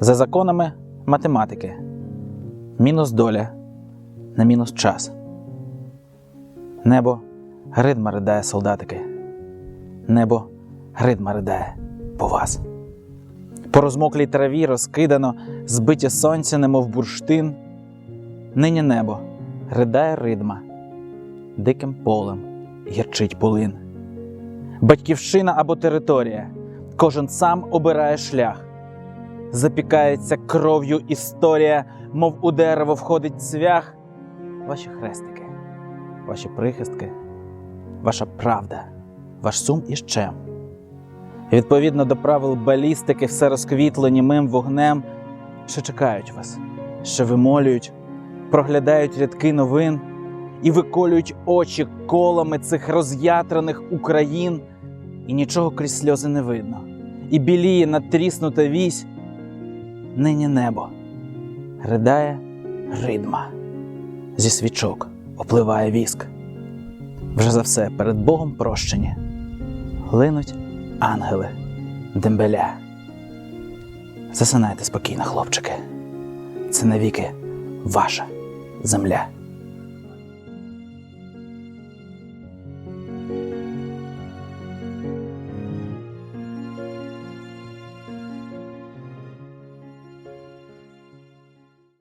За законами математики. Мінус доля на мінус час. Небо гридма ридає солдатики. Небо гридма ридає по вас. По розмоклій траві розкидано, збиті сонця, немов бурштин. Нині небо ридає ридма, диким полем гірчить полин. Батьківщина або територія, кожен сам обирає шлях. Запікається кров'ю історія, мов у дерево входить цвях. Ваші хрестики, ваші прихистки, ваша правда, ваш сум і щем. Відповідно до правил балістики, все розквітло німим вогнем, що чекають вас, що вимолюють, проглядають рядки новин і виколюють очі колами цих роз'ятраних Україн, і нічого крізь сльози не видно, і біліє натріснута вісь, нині небо, ридає ридма, зі свічок опливає віск. Вже за все перед Богом прощені, глинуть ангели дембеля. Засинайте спокійно, хлопчики. Це навіки ваша земля.